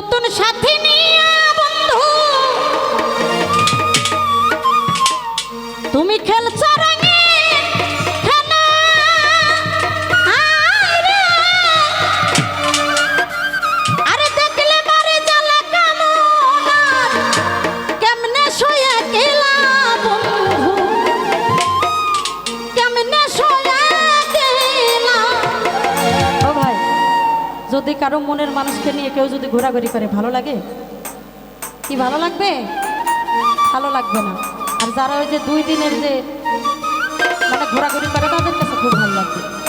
নতুন সাথী নিয়ে বন্ধু। তুমি খেলছো কারও মনের মানুষকে নিয়ে কেউ যদি ঘোরাঘুরি করে, ভালো লাগে? কি ভালো লাগবে? ভালো লাগবে না। আর যারা ওই যে দুই দিনের যে মানে ঘোরাঘুরি করে, তাদের কাছে খুব ভালো লাগবে।